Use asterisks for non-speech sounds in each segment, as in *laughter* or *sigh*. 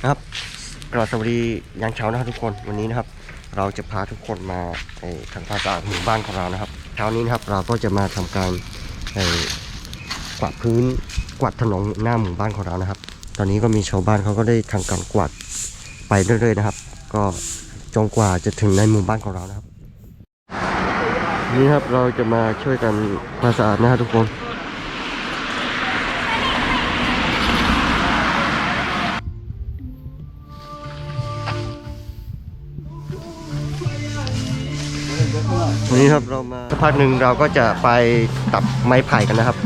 นะครับกราบสวัสดียามเช้านะครับทุกคนวันนี้นะครับ เราจะพาทุกคนมาไอ้ทำความสะอาดหมู่บ้านของเรานะครับเช้านี้นะครับเราก็จะมาทำการกวาดพื้นกวาดถนนหน้าหมู่บ้านของเรานะครับ ตอนนี้ก็มีชาวบ้านเขาก็ได้ทำการกวาดไปเรื่อยๆนะครับ ก็จนกว่าจะถึงในหมู่บ้านของเรานะครับ นี่ครับเราจะมาช่วยกันความสะอาดนะครับทุกคน วันนี้ครับเรามาสักพักหนึ่งเราก็จะไปตัดไม้ไผ่กันนะครับ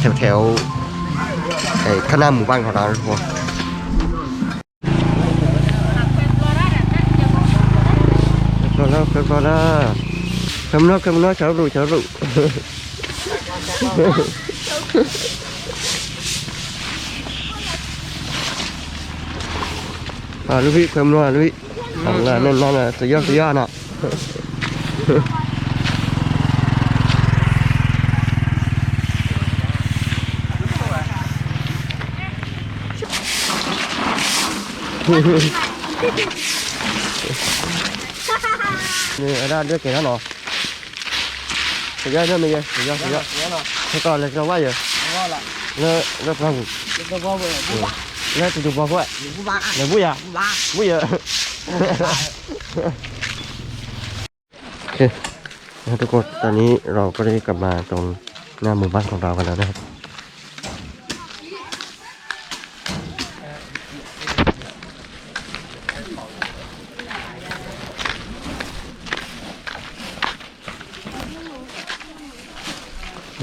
แถวแถวไอ้ข้างหน้าหมู่บ้านของเราทุกคนพอแล้วพอแล้วคำนอกคำนอกเช้ารุ่เช้ารุ่ à lúc vị cầm loa lúc vị thằng là nên là tự do tự do nè Nè, ở đây đưa kẻ nó nọ tự do đưa mình kìa tự do tự do thế còn là nó quá giờ nó nó không nó tụi tụi bao vậy là vui à vui à โอเคนะทุกคนตอนนี้เราก็ได้กลับมาตรงหน้าหมู่บ้านของเรากันแล้วนะครับ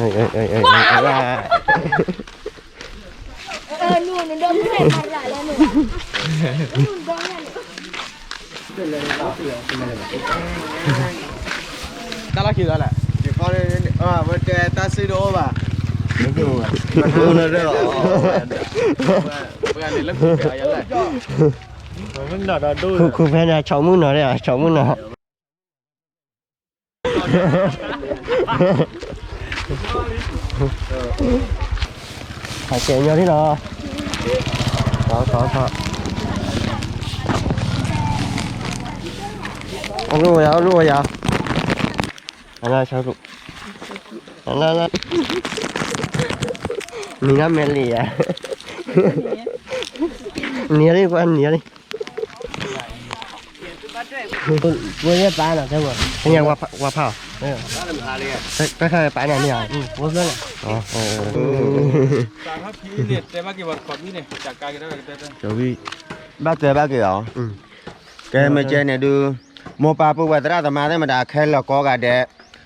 เอ้ยเอ้ยเอ้ยเอ้ยเอ้ยเอ้ยเออหนูหนูโดนผู้ใหญ่ทำหลายแล้วหนูหนูโดนเนี่ย Đã là kiểu đó lại. Chỉ có nên ờ mà trẻ ta sư đô bà. Không nữa đâu. Bây giờ đến lớp kiểu vậy lại. Mình đã đã đôi. คุณคุณแพ้นะชาวมึงหน่อยเลยอะชาวมึงหน่อย phải chạy vô thế nào có có có ông lùa vậy, ông rùa vậy? Anh ơi, sao rùa anh ơi mình ăn mẹ lì à *laughs* nia đi qua nia đi. Vừa nhất ba nào thế mà anh nhà qua qua phao à? เนี่ยก็ใช่ไปไหนเนี่ยอืมพูดเรื่องอ๋อเออจากครับพี่เนี่ยแต่ว่ากี่วันก่อนนี่เนี่ยจากการกันได้กันได้เจ้าพี่บ้าเจ้าบ้าเกี่ยวอืมแกไม่เจอเนี่ยดูโมปาปุวัตราตมาได้มาด่าแค่ราก็กระเดะ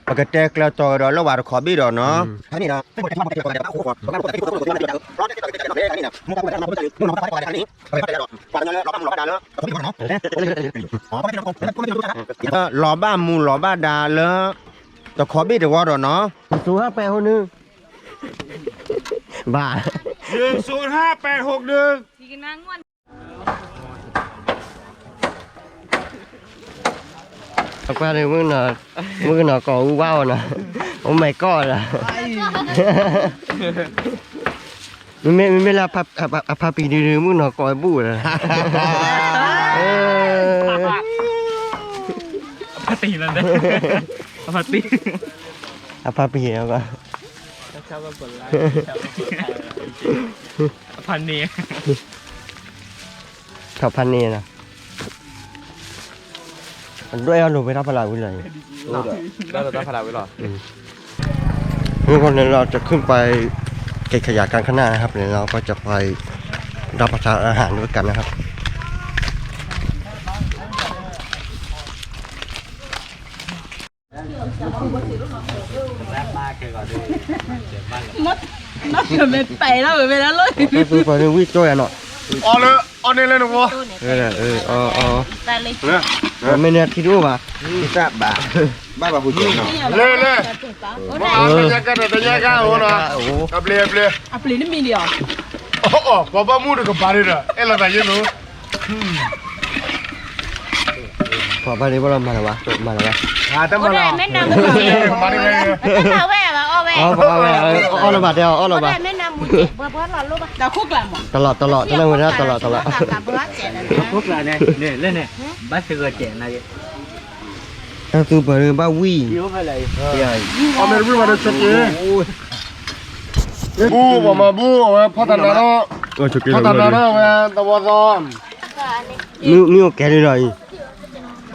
ปกติเราจอดระหว่างขอบีดอเนาะท่านี่นะไม่หมดที่มัเป็นตัวเดียวนะโอ้โหมันเป็นตัวเดียวนะร้อนที่ตัวเดียวนะนี่นะมันก็เป็นตัวเดียวนะมันก็เป็นตัวเดียวนะนี่มันก็เป็นตัวเดียวนะปาดเงินเราบ้ามูหลอบ้าดาเนาะผมไม่รู้เนาะอ๋อไม่เป็นตัวเดียวนะล้อบ้ามูหลอบ้าดาเนาะ biết nó lò ba mu lò ba đà lơ tao khó biết được qua rồi nó สูงห้าแปดคนนึงบ้า Đường số 5861 đường. ดีกันนะงวนเอาไปเลยมึงน่ะมึงน่ะก่อว้าวน่ะโอ้ไม่ก็ล่ะมันไม่มันไม่ละพับพับพับปีดื้อมึงน่ะก่อบู้ล่ะเออ Phát tỷ lần đấy. Phát tỷ. เอา พับปีแล้วก็ Chào các bạn lại. Phần này. ชอบพันนี่นะมันด้วยเอาหนูไปรับพลาวิเลย Đó là ta phải làm cái lò. ทุกคนเดี๋ยวเราจะขึ้นไปเก็บขยะกันข้างหน้านะครับเดี๋ยวเราก็จะไปรับประทานอาหารด้วยกันนะครับ นักเกิดเป็นไปแล้วไปแล้วเลยไปปืนไปนึงวิ่งจ้อยอะเนาะ Ờ lên, ờ lên lên được không? เออเออเออเออแต่เลยเออไม่เนี่ยที่รู้ป่ะ Dạ bà Bác bà phụ chuyện nào Lên lên. โอ้ Mà ได้ ăn cái cái này cái cái cái hồn à. โอ้ À ple ple. อัปลีนี่มีเดียว Ồ ồ, baba mu được cái bà đi ra. Em là tại gì nữa? พอไปนี่ว่าเรามาแล้ววะมาแล้ววะ À tao โอ้ mà ได้ là. แม่นำกันเลย Bà đi đây. ถ้าแหวะมาอ้อแหวะอ๋อเอาเอาเอาเอาระบาดเดียวเอาระโอ้บาได้ดแม่นำ mu cek buat buat lalu bah. Dah kok lah mu. ตลอดตลอดตลอดเวลาตลอดตลอด Tak berat cek dah. Phúc là này, nè lên này. Bắt sự gật trẻ này. ตั้งตัวเปิดบ้าวี่ Yếu phải lại. เอาไม่รู้ว่าจะชกเองบูบอกมาบูเอาไว้พัฒนาเนาะโอ้ชุกิพัฒนาเนาะเว้ยตะวันซ้อมมิวมิวแกนี่หน่อย Jadi. แล้วบอยบอยติดไป Kita dah kit belah. อืมอ๋ออ๋ออ๋อมันไม่แย่เหมือนกันเย่แล้วเกียร์ดอด้วยอ่าดอนด้วย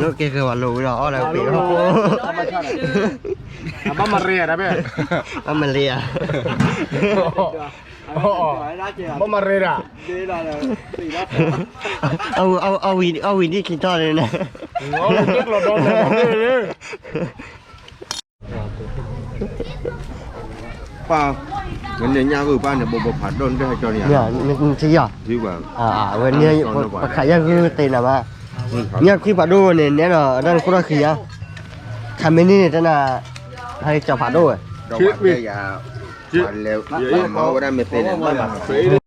แล้วแกคือว่ารู้แล้วอะไรปีแล้วอะบ้ามาเรียนะเบ้ว่ามันเลียบ้ามาเรียอะเอาเอาเอาวินเอาวินที่คิดทอดเลยนะเอาเล็กเราโดนเลยป้างั้นเนี่ยย่าคือป้าเนี่ยบ่บ่ผัดโดนได้ให้เจอเนี่ยเนี่ยมันใช่อะที่ว่าอ่าอ่าวันนี้ขายยาคือเต็นอะมา เนี่ยคือปาโดเนี่ยเนี่ยเนาะด้านคนละคืออะคำนี้เนี่ยจะน่ะให้จับปาโดอะดอกว่าได้ยาวันแล้วเมาได้ไม่เป็น